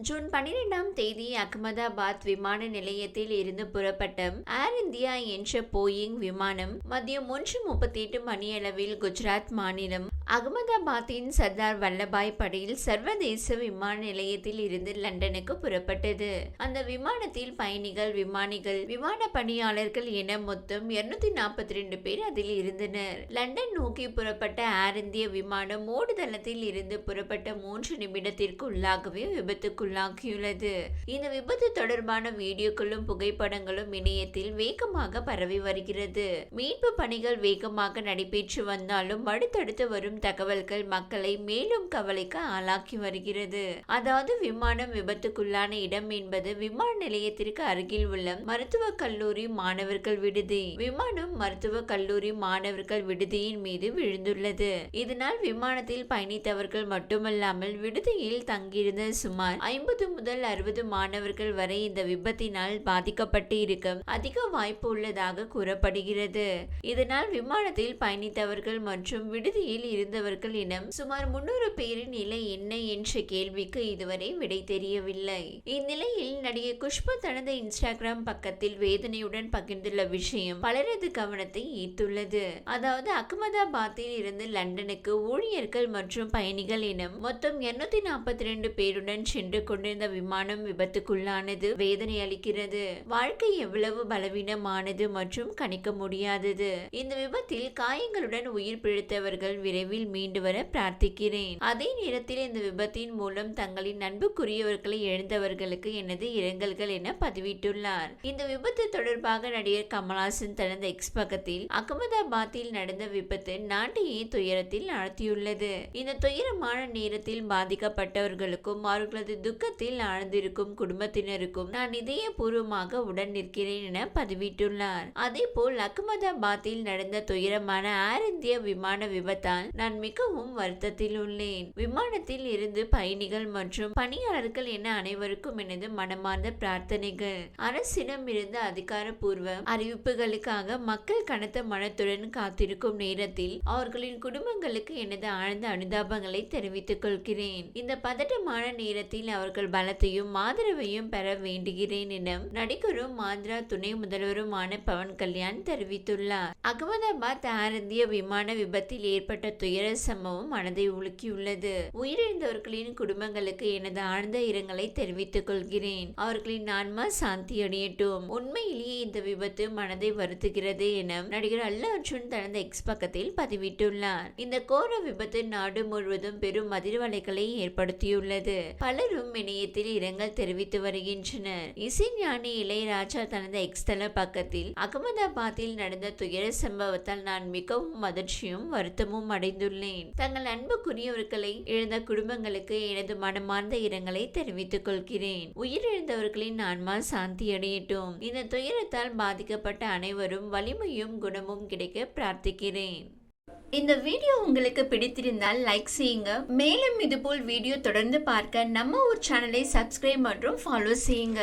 June பன்னிரெண்டாம் தேதி அகமதாபாத் விமான நிலையத்தில் இருந்து புறப்பட்ட ஏர் இந்தியா என்ற போயிங் விமானம் மதியம் ஒன்று முப்பத்தி எட்டு மணியளவில் குஜராத் மாநிலம் அகமதாபாத்தின் சர்தார் வல்லபாய் படேல் சர்வதேச விமான நிலையத்தில் இருந்து லண்டனுக்கு புறப்பட்டது. அந்த விமானத்தில் பயணிகள் விமானிகள் விமான பணியாளர்கள் என மொத்தம் இருநூத்தி நாற்பத்தி ரெண்டு பேர் அதில் இருந்தனர். லண்டன் நோக்கி புறப்பட்ட ஏர் இந்திய விமானம் ஓடுதளத்தில் இருந்து புறப்பட்ட மூன்று நிமிடத்திற்கு உள்ளாகவே விபத்துக்குள்ளாகியுள்ளது. இந்த விபத்து தொடர்பான வீடியோக்களும் புகைப்படங்களும் இணையத்தில் வேகமாக பரவி வருகிறது. மீட்பு பணிகள் வேகமாக நடைபெற்று வந்தாலும் அடுத்தடுத்து வரும் தகவல்கள் மக்களை மேலும் கவலைக்கு ஆளாக்கி வருகிறது. அதாவது விமானம் விபத்துக்குள்ளான இடம் என்பது விமான நிலையத்திற்கு அருகில் உள்ள மருத்துவக் கல்லூரி மாணவர்கள் விடுதி. விமானம் மருத்துவக் கல்லூரி மாணவர்கள் விடுதியின் மீது விழுந்துள்ளது. இதனால் விமானத்தில் பயணித்தவர்கள் மட்டுமல்லாமல் விடுதியில் தங்கியிருந்த சுமார் ஐம்பது முதல் அறுபது மாணவர்கள் வரை இந்த விபத்தினால் பாதிக்கப்பட்டு இருக்க அதிக வாய்ப்பு உள்ளதாக கூறப்படுகிறது. இதனால் விமானத்தில் பயணித்தவர்கள் மற்றும் விடுதியில் இருந்த இனம். சுமார் முன்னூறு பேரின் நிலை என்ன என்ற கேள்விக்கு இதுவரை விடை தெரியவில்லை. இந்நிலையில் நடிகை குஷ்பு தனது இன்ஸ்டாகிராம் பக்கத்தில் வேதனையுடன் பகிர்ந்துள்ள விஷயம் பலரது கவனத்தை ஈர்த்துள்ளது. அதாவது அகமதாபாத்தில் இருந்து லண்டனுக்கு ஊழியர்கள் மற்றும் பயணிகள் இனம் மொத்தம் இருநூத்தி நாற்பத்தி ரெண்டு பேருடன் சென்று கொண்டிருந்த விமானம் விபத்துக்குள்ளானது வேதனை அளிக்கிறது. வாழ்க்கை எவ்வளவு பலவீனமானது மற்றும் கணிக்க முடியாதது. இந்த விபத்தில் காயங்களுடன் உயிர் பிழைத்தவர்கள் விரைவில் மீண்டு வர பிரார்த்திக்கிறேன். அதே நேரத்தில் இந்த விபத்தின் மூலம் தங்களின் அன்புக்குரியவர்களை இழந்தவர்களுக்கு எனது இரங்கல்கள் என பதிவிட்டுள்ளார். இந்த விபத்து தொடர்பாக நடிகர் கமல்ஹாசன் தனது எக்ஸ் பக்கத்தில் அகமதாபாத்தில் நடந்த விபத்து நாட்டையே துயரத்தில் ஆழ்த்தியுள்ளது. இந்த துயரமான நேரத்தில் பாதிக்கப்பட்டவர்களுக்கும் அவர்களது துக்கத்தில் ஆழ்ந்திருக்கும் குடும்பத்தினருக்கும் நான் இதயபூர்வமாக உடன் நிற்கிறேன் என பதிவிட்டுள்ளார். அதே போல் அகமதாபாத்தில் நடந்த துயரமான ஏர் இந்திய விமான விபத்தால் நான் மிகவும் வருத்தத்தில் உள்ளேன். விமானத்தில் இருந்து பயணிகள் மற்றும் பணியாளர்கள் என அனைவருக்கும் எனது மனமார்ந்த பிரார்த்தனைகள். அரசிடம் இருந்து அதிகாரப்பூர்வ அறிவிப்புகளுக்காக மக்கள் கனத்த மனத்துடன் காத்திருக்கும் நேரத்தில் அவர்களின் குடும்பங்களுக்கு எனது ஆழ்ந்த அனுதாபங்களை தெரிவித்துக் கொள்கிறேன். இந்த பதட்டமான நேரத்தில் அவர்கள் பலத்தையும் ஆதரவையும் பெற வேண்டுகிறேன் என நடிகரும் ஆந்திரா துணை முதல்வருமான பவன் கல்யாண் தெரிவித்துள்ளார். அகமதாபாத் ஏர் இந்திய விமான விபத்தில் ஏற்பட்ட துயரசமும் மனதை உலுக்கியுள்ளது. உயிரிழந்தவர்களின் குடும்பங்களுக்கு எனது ஆழ்ந்த இரங்கலை தெரிவித்துக் கொள்கிறேன். அவர்களின் ஆன்மா சாந்தி அடையட்டும். உண்மையிலேயே இந்த விபத்து மனதை வருத்துகிறது என நடிகர் அல்லு அர்ஜுன் தனது எக்ஸ் பக்கத்தில் பதிவிட்டுள்ளார். இந்த கோர விபத்து நாடு முழுவதும் பெரும் அதிர்வலைகளை ஏற்படுத்தியுள்ளது. பலரும் இணையத்தில் இரங்கல் தெரிவித்து வருகின்றனர். இசைஞானி இளையராஜா தனது எக்ஸ் தள பக்கத்தில் அகமதாபாத்தில் நடந்த துயர சம்பவத்தால் நான் மிகவும் அதிர்ச்சியும் வருத்தமும் அடைந்துள்ளேன். தங்கள் அன்புக்குரியவர்களை இழந்த குடும்பங்களுக்கு எனது மனமார்ந்த இரங்கலை தெரிவித்துக் கொள்கிறேன். உயிரிழந்தவர்களின் ஆன்மா சாந்தி அடையட்டும். இந்த துயரத்தால் பாதிக்கப்பட்ட அனைவரும் வலிமையும் குணமும் கிடைக்க பிரார்த்திக்கிறேன். இந்த வீடியோ உங்களுக்கு பிடித்திருந்தால் லைக் செய்யுங்க. மேலும் இதுபோல் வீடியோ தொடர்ந்து பார்க்க நம்ம ஊர் சேனலை சப்ஸ்கிரைப் மற்றும் ஃபாலோ செய்யுங்க.